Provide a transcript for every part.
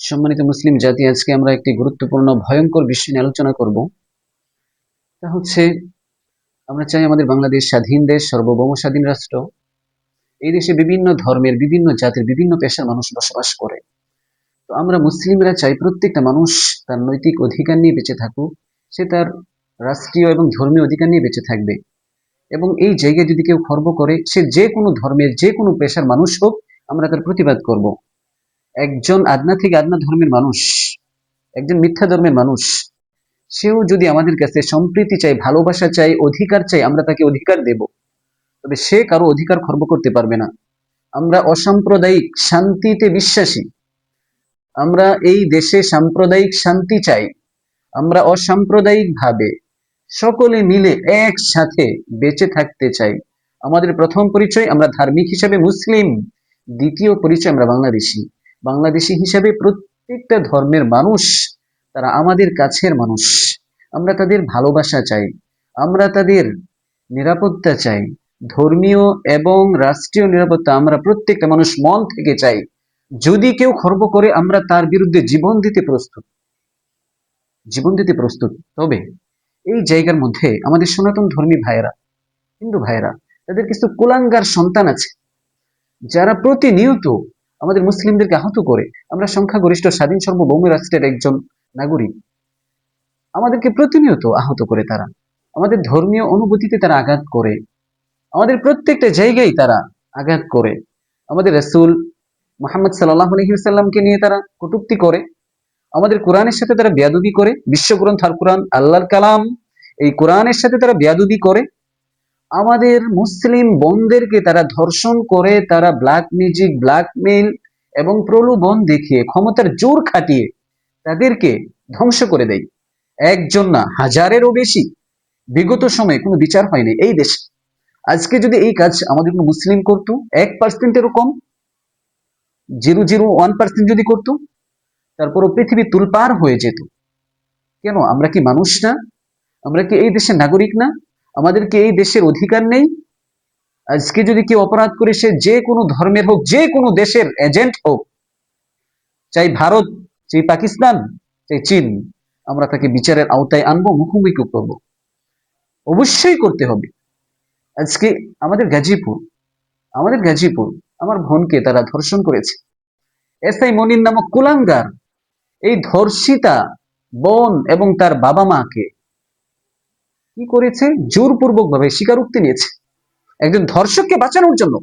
সম্মানিত মুসলিম জাতি, আজকে আমরা একটি গুরুত্বপূর্ণ, ভয়ঙ্কর বিষয় নিয়ে আলোচনা করব। তা হচ্ছে, আমরা চাই আমাদের বাংলাদেশ স্বাধীন দেশ, সর্বভৌম স্বাধীন রাষ্ট্র। এই দেশে বিভিন্ন ধর্মের, বিভিন্ন জাতির, বিভিন্ন পেশার মানুষ বসবাস করে। তো আমরা মুসলিমরা চাই প্রত্যেকটা মানুষ তার নৈতিক অধিকার নিয়ে বেঁচে থাকুক, সে তার রাষ্ট্রীয় এবং ধর্মীয় অধিকার নিয়ে বেঁচে থাকবে। এবং এই জায়গায় যদি কেউ খর্ব করে, সে যে কোনো ধর্মের, যে কোনো পেশার মানুষ হোক, আমরা তার প্রতিবাদ করব। একজন আদনা থেকে আদনা ধর্মের মানুষ, একজন মিথ্যা ধর্মের মানুষ, সেও যদি আমাদের কাছে সম্প্রীতি চাই, ভালোবাসা চাই, অধিকার চাই, আমরা তাকে অধিকার দেব। তবে সে কারও অধিকার খর্ব করতে পারবে না। আমরা অসাম্প্রদায়িক শান্তিতে বিশ্বাসী। আমরা এই দেশে সাম্প্রদায়িক শান্তি চাই। আমরা অসাম্প্রদায়িক ভাবে সকলে মিলে একসাথে বেঁচে থাকতে চাই। আমাদের প্রথম পরিচয় আমরা ধার্মিক হিসাবে মুসলিম, দ্বিতীয় পরিচয় আমরা বাংলাদেশি। বাংলাদেশি হিসাবে প্রত্যেকটা ধর্মের মানুষ তারা আমাদের কাছের মানুষ। আমরা তাদের ভালোবাসা চাই। আমরা তাদের নিরাপত্তা চাই। ধর্মীয় এবং রাষ্ট্রীয় নিরাপত্তা আমরা প্রত্যেকটা মানুষ মন থেকে চাই। যদি কেউ খর্ব করে, আমরা তার বিরুদ্ধে জীবন দিতে প্রস্তুত। জীবন দিতে প্রস্তুত। তবে এই জায়গার মধ্যে আমাদের সনাতন ধর্মী ভাইয়েরা, হিন্দু ভাইয়েরা, তাদের কিছু কুলাঙ্গার সন্তান আছে, যারা প্রতিনিয়ত আমাদের মুসলিমদেরকে আহত করে, আমরা সংখ্যাগরিষ্ঠ স্বাধীন সার্বভৌম রাষ্ট্রের একজন নাগরিক, আমাদেরকে প্রতিনিয়ত আহত করে তারা, আমাদের ধর্মীয় অনুভূতিতে তারা আঘাত করে, আমাদের প্রত্যেকটা জায়গায় তারা আঘাত করে, আমাদের রসুল মোহাম্মদ সাল্লাহ আলহিসাল্লামকে নিয়ে তারা কটুক্তি করে আমাদের কোরআনের সাথে তারা বেয়াদুবি করে, বিশ্বগ্রন্থ আর কোরআন, আল্লাহর কালাম, এই কোরআনের সাথে তারা বেয়াদুবি করে। আমাদের মুসলিম বোনদেরকে তারা ধর্ষণ করে, তারা ব্ল্যাক মিউজিক ব্ল্যাকমেইল এবং প্রলোভন দেখিয়ে, ক্ষমতার জোর খাটিয়ে তাদেরকে ধ্বংস করে দেয়। একজন না, হাজারেরও বেশি। বিগত সময়ে কোনো বিচার হয়নি এই দেশে। আজকে যদি এই কাজ আমাদের কোনো মুসলিম করতো, এক পার্সেন্টেরও কম। জিরো জিরো ওয়ান পার্সেন্ট যদি করতো তারপরও পৃথিবী তুলপার হয়ে যেত। কেন? আমরা কি মানুষ না? আমরা কি এই দেশের নাগরিক না? আমাদের কি এই দেশের অধিকার নেই? আজকে যদি কেউ অপরাধ করে, সে যে কোনো ধর্মের হোক, যে কোনো দেশের এজেন্ট হোক, চাই ভারত, চাই পাকিস্তান, চাই চীন, আমরা তাকে বিচারের আওতায় আনব, মুখোমুখি করব। অবশ্যই করতে হবে। আজকে আমাদের গাজীপুর আমাদের গাজীপুর, আমার বোনকে তারা ধর্ষণ করেছে। এস আই মনির নামক কুলাঙ্গার এই ধর্ষিতা বোন এবং তার বাবা মাকে কি করেছে? জোরপূর্বক ভাবে স্বীকারোক্তি নিয়েছে। একজন ধর্ষককে বাঁচানোর জন্য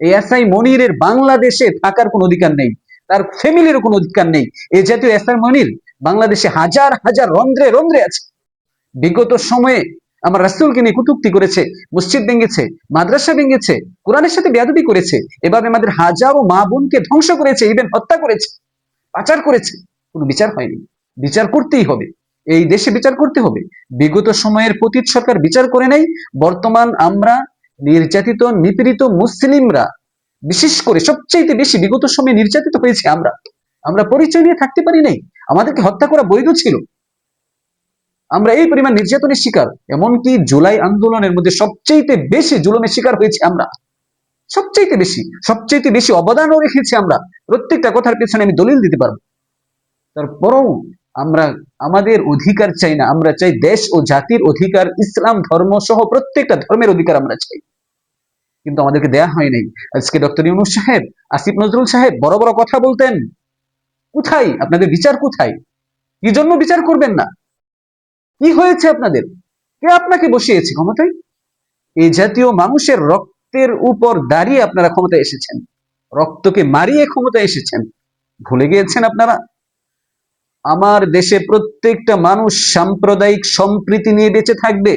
এই এসআই মনিরের বাংলাদেশে থাকার কোনো অধিকার নেই, তার ফ্যামিলির কোনো অধিকার নেই। এই জাতীয় এসআই মনির বাংলাদেশে হাজার হাজার রন্ধ্রে রন্ধ্রে আছে। বিগত সময়ে আমার রাসুলকে নিয়ে কুতুক্তি করেছে, মসজিদ ভেঙেছে, মাদ্রাসা ভেঙেছে, কোরআনের সাথে বেয়াদবি করেছে, এভাবে আমাদের হাজারো মা বোনকে ধ্বংস করেছে ইভেন হত্যা করেছে, পাচার করেছে। কোনো বিচার হয়নি। বিচার করতেই হবে। এই দেশে বিচার করতে হবে। বিগত সময়ের পতীত সরকার বিচার করে নাই। বর্তমান আমরা নির্যাতিত, নিপীড়িত মুসলিমরা, বিশেষ করে সবচেয়ে বেশি বিগত সময়ে নির্যাতিত হয়েছে আমরা। আমরা পরিচয় নিয়ে থাকতে পারি নাই। আমাদেরকে হত্যা করা বৈধ ছিল। আমরা এই পরিমাণ নির্যাতনের শিকার। এমনকি জুলাই আন্দোলনের মধ্যে সবচেয়ে বেশি জুলুমের শিকার হয়েছে আমরা। সবচেয়ে বেশি সবচেয়ে বেশি অবদানও রেখেছি আমরা। প্রত্যেকটা কথার পেছনে আমি দলিল দিতে পারব। তারপরও আমরা, আমাদের অধিকার চাই না, আমরা চাই দেশ ও জাতির অধিকার, ইসলাম ধর্ম সহ প্রত্যেকটা ধর্মের অধিকার আমরা চাই। কিন্তু আমাদেরকে দেয়া হয় নাই। আজকে ডক্টর ইউনুস সাহেব, আসিফ নজরুল সাহেব বড় বড় কথা বলতেন। কোথায়? আপনাদের বিচার কোথায়? কি জন্য বিচার করবেন না? কি হয়েছে আপনাদের? কে আপনাকে বসিয়েছে ক্ষমতায়? এই জাতীয় মানুষের রক্তের উপর দাঁড়িয়ে আপনারা ক্ষমতায় এসেছেন। রক্তকে মারিয়ে ক্ষমতায় এসেছেন। ভুলে গিয়েছেন আপনারা? আমার দেশে প্রত্যেকটা মানুষ সাম্প্রদায়িক সম্প্রীতি নিয়ে বেঁচে থাকবে।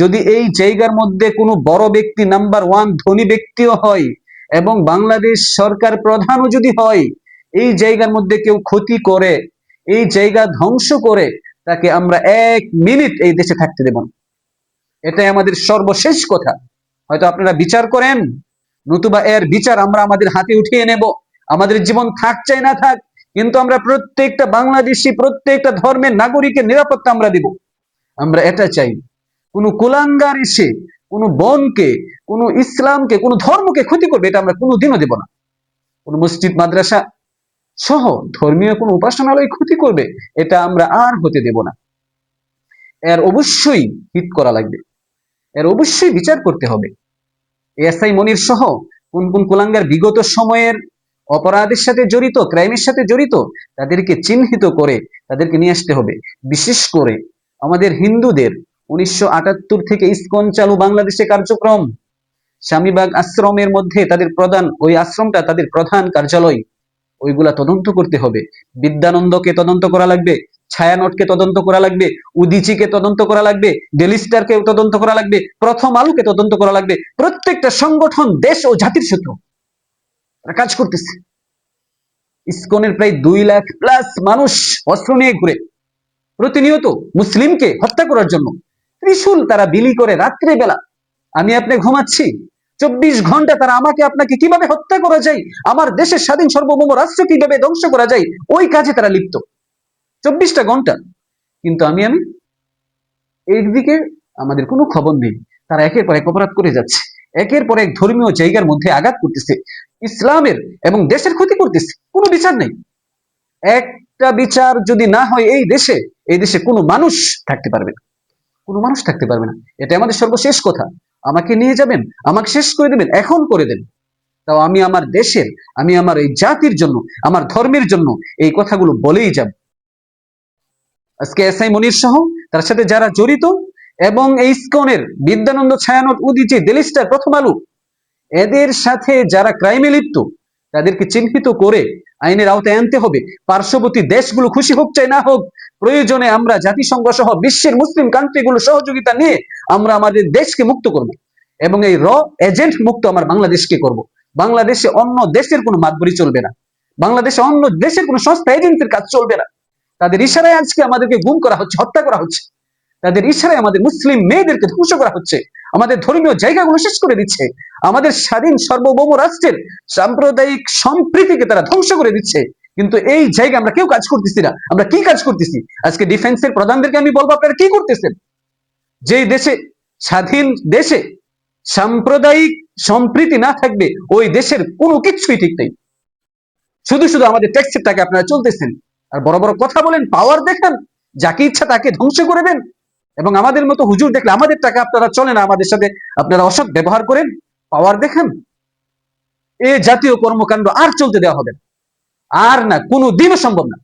যদি এই জায়গার মধ্যে কোনো বড় ব্যক্তি নাম্বার ওয়ান ধনী ব্যক্তিও হয় এবং বাংলাদেশ সরকার প্রধানও যদি হয়, এই জায়গার মধ্যে কেউ ক্ষতি করে, এই জায়গা ধ্বংস করে, তাকে আমরা এক মিনিট এই দেশে থাকতে দেব এটাই আমাদের সর্বশেষ কথা। হয়তো আপনারা বিচার করেন, নতুবা এর বিচার আমরা আমাদের হাতে উঠিয়ে নেব। আমাদের জীবন থাক চাই না থাক কিন্তু আমরা প্রত্যেকটা বাংলাদেশি, প্রত্যেকটা ধর্মের নাগরিকের নিরাপত্তা আমরা দিব। আমরা এটা চাই। কোনো কুলাঙ্গার এসে, কোনো বনকে, কোনো ইসলামকে, কোনো ধর্মকে ক্ষতি করবে, এটা আমরা কোনোদিনও দেব না। কোন মসজিদ, মাদ্রাসা সহ ধর্মীয় কোন উপাসনালয় ক্ষতি করবে, এটা আমরা আর হতে দেব না। এর অবশ্যই হিত করা লাগবে। এর অবশ্যই বিচার করতে হবে। এসআই মনির সহ কোন কোন কুলাঙ্গার বিগত সময়ের অপরাধের সাথে জড়িত ক্রাইমের সাথে জড়িত, তাদেরকে চিহ্নিত করে তাদেরকে নিয়ে আসতে হবে। বিশেষ করে আমাদের হিন্দুদের উনিশশো আটাত্তর থেকে ইসকন চালু বাংলাদেশে কার্যক্রম। স্বামীবাগ আশ্রমের মধ্যে তাদের প্রধান, ওই আশ্রমটা তাদের প্রধান কার্যালয়। ওইগুলা তদন্ত করতে হবে। বিদ্যানন্দকে তদন্ত করা লাগবে, ছায়ানটকে তদন্ত করা লাগবে, উদিচিকে তদন্ত করা লাগবে ডেলিস্টারকে তদন্ত করা লাগবে, প্রথম আলোকে তদন্ত করা লাগবে। প্রত্যেকটা সংগঠন, দেশ ও জাতির শত্রু তারা কাজ করতেছে। ইসকনের প্রায় দুই লাখ প্লাস মানুষ অস্ত্র নিয়ে ঘুরে। প্রতিনিয়ত মুসলিমকে হত্যা করার জন্য ত্রিশূল তারা বিলি করে রাত্রে বেলা আমি আপনি ঘুমাচ্ছি। চব্বিশ ঘণ্টা তারা আমাকে, আপনাকে কীভাবে হত্যা করা যায়? আমার দেশের স্বাধীন সার্বভৌম রাষ্ট্র কীভাবে ধ্বংস করা যায়? ওই কাজে তারা লিপ্ত। চব্বিশটা ঘণ্টা। কিন্তু আমি আমি এইদিকে আমাদের কোনো খবর নেই। তারা একের পর এক অপরাধ করে যাচ্ছে। একের পর এক ধর্মীয় জায়গার মধ্যে আঘাত করতেছে। ইসলামের এবং দেশের ক্ষতি করতেছে। কোনো বিচার নেই। একটা বিচার যদি না হয় এই দেশে এই দেশে কোনো মানুষ থাকতে পারবে না। কোনো মানুষ থাকতে পারবে না। এটা আমাদের সর্বশেষ কথা। আমাকে নিয়ে যাবেন, আমাকে শেষ করে দেবেন, এখন করে দেন তাও আমি আমার দেশের, আমি আমার এই জাতির জন্য, আমার ধর্মের জন্য এই কথাগুলো বলেই যাব। আজকে এস আই মনির সহ, তার সাথে যারা জড়িত, এবং এই ইস্কনের বিদ্যানন্দ ছায়ানট উদিচি, দেলিস্টার প্রথম আলু এদের সাথে যারা ক্রাইমে লিপ্ত, তাদেরকে চিহ্নিত করে আইনের আওতায় আনতে হবে। পার্শ্ববর্তী দেশগুলো খুশি হোক চাই না হোক, প্রয়োজনে আমরা জাতিসংঘ সহ বিশ্বের মুসলিম কান্ট্রিগুলো সহযোগিতা নিয়ে আমরা আমাদের দেশকে মুক্ত করব এবং এই র এজেন্ট মুক্ত আমার বাংলাদেশকে করব। বাংলাদেশে অন্য দেশের কোনো মাতবরি চলবে না। বাংলাদেশে অন্য দেশের কোনো সংস্থা এজেন্সির কাজ চলবে না। তাদের ইশারায় আজকে আমাদেরকে গুম করা হচ্ছে, হত্যা করা হচ্ছে। তাদের ইশারায় আমাদের মুসলিম মেয়েদেরকে ধ্বংস করা হচ্ছে। আমাদের ধর্মীয় জায়গাগুলো শেষ করে দিচ্ছে। আমাদের স্বাধীন সার্বভৌম রাষ্ট্রের সাম্প্রদায়িক সম্প্রীতিকে তারা ধ্বংস করে দিচ্ছে। কিন্তু এই জায়গায় আমরা কেউ কাজ করতেছি না। আমরা কি কাজ করতেছি? আজকে ডিফেন্সের প্রধানদেরকে আমি বলব, আপনারা কি করতেছেন? যে দেশে, স্বাধীন দেশে সাম্প্রদায়িক সম্প্রীতি না থাকবে, ওই দেশের কোনো কিছুই ঠিক নেই। শুধু শুধু আমাদের ট্যাক্সের টাকা আপনারা চলতেছেন। আর বড় বড় কথা বলেন পাওয়ার দেখান, যাকে ইচ্ছা তাকে ধ্বংস করে দেন। এবং আমাদের মতো হুজুর দেখলে আমাদের টাকা আপনারা চলে না, আমাদের সাথে আপনারা অসৎ ব্যবহার করেন, পাওয়ার দেখেন। এ জাতীয় কর্মকাণ্ড আর চলতে দেওয়া হবে আর না কোনো দিনও সম্ভব না।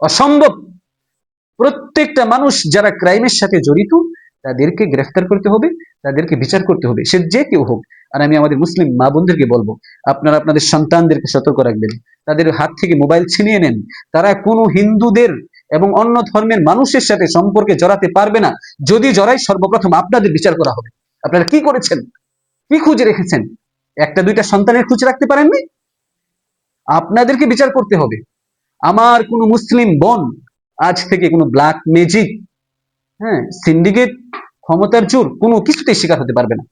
অসম্ভব। প্রত্যেকটা মানুষ যারা ক্রাইমের সাথে জড়িত, তাদেরকে গ্রেফতার করতে হবে, তাদেরকে বিচার করতে হবে, সে যে কেউ হোক। আর আমি আমাদের মুসলিম মা বোনদেরকে বলব, আপনারা আপনাদের সন্তানদেরকে সতর্ক রাখবেন। তাদের হাত থেকে মোবাইল ছিনিয়ে নেন। তারা কোনো হিন্দুদের এবং অন্য ধর্মের মানুষের সাথে সম্পর্কে জড়াতে পারবে না। যদি জড়াই সর্বপ্রথম আপনাদের বিচার করা হবে। আপনারা কি করেছেন? কি খুঁজে রেখেছেন? একটা দুইটা সন্তানের খুঁজে রাখতে পারেননি? আপনাদেরকে বিচার করতে হবে। আমার কোনো মুসলিম বোন আজ থেকে কোনো ব্ল্যাক ম্যাজিক হ্যাঁ সিন্ডিকেট, ক্ষমতার জোর, কোনো কিছুতেই শিকার হতে পারবে না।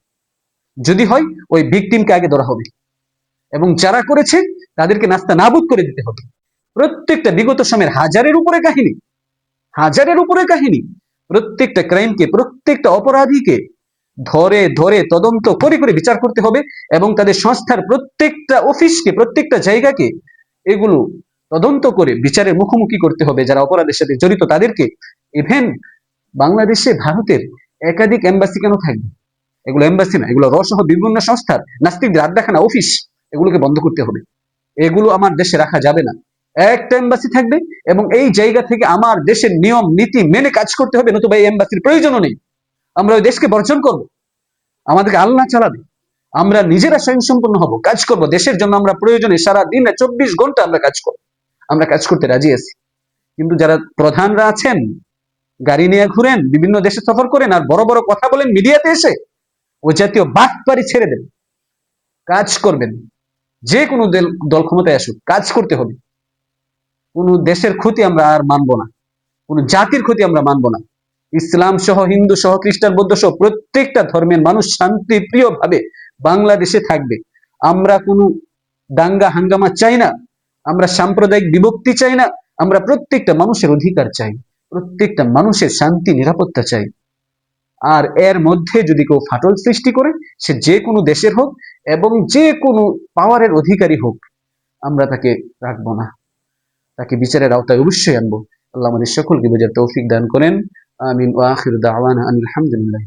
যদি হয়, ওই ভিকটিমকে আগে ধরা হবে। এবং যারা করেছে, তাদেরকে নাস্তা নাবুদ করে দিতে হবে। প্রত্যেকটা বিগত সময়ের হাজারের উপরে কাহিনী, হাজারের উপরে কাহিনী, প্রত্যেকটা ক্রাইমকে প্রত্যেকটা অপরাধীকে ধরে ধরে, তদন্ত করে করে বিচার করতে হবে এবং তাদের সংস্থার প্রত্যেকটা অফিসকে প্রত্যেকটা জায়গাকে এগুলো তদন্ত করে বিচারের মুখোমুখি করতে হবে। যারা অপরাধের সাথে জড়িত তাদেরকে ইভেন বাংলাদেশে ভারতের একাধিক এম্বাসি কেন থাকবে? এগুলো এম্বাসি না, এগুলো রসহ বিভিন্ন সংস্থার নাস্তিকদের আড্ডাখানা অফিস এগুলোকে বন্ধ করতে হবে। এগুলো আমার দেশে রাখা যাবে না। একটা এম্বাসি থাকবে এবং এই জায়গা থেকে আমার দেশের নিয়ম, নীতি মেনে কাজ করতে হবে, নতুবা এই এম্বাসির প্রয়োজনও নেই। আমরা ওই দেশকে বর্জন করব। আমাদেরকে আল্লাহ চালাবে। আমরা নিজেরা স্বয়ংসম্পন্ন হব, কাজ করব। দেশের জন্য আমরা প্রয়োজনে সারা দিন চব্বিশ ঘণ্টা আমরা কাজ করব। আমরা কাজ করতে রাজি আছি। কিন্তু যারা প্রধানরা আছেন, গাড়ি নিয়ে ঘুরেন, বিভিন্ন দেশে সফর করেন আর বড় বড় কথা বলেন মিডিয়াতে এসে, ও জাতীয় বাক বাটপারি ছেড়ে দেন কাজ করবেন। যে কোনো দল ক্ষমতায় আসুক, কাজ করতে হবে। কোন দেশের ক্ষতি আমরা আর মানব না। কোন জাতির ক্ষতি আমরা মানব না। ইসলাম সহ হিন্দু সহ খ্রিস্টান বৌদ্ধ সহ প্রত্যেকটা ধর্মের মানুষ শান্তি প্রিয় ভাবে বাংলাদেশে থাকবে। আমরা কোনো দাঙ্গা হাঙ্গামা চাই না। আমরা সাম্প্রদায়িক বিভক্তি চাই না। আমরা প্রত্যেকটা মানুষের অধিকার চাই। প্রত্যেকটা মানুষের শান্তি, নিরাপত্তা চাই। আর এর মধ্যে যদি কেউ ফাটল সৃষ্টি করে, সে যে কোনো দেশের হোক এবং যে কোনো পাওয়ারের অধিকারী হোক, আমরা তাকে রাখব না। তাকে বিচারের আওতায় অবশ্যই আনব। আল্লাহ আমাদের সকলকে বোঝার তৌফিক দান করেন। আমিন। ওয়াহির দাওয়ান আলহামদুলিল্লাহ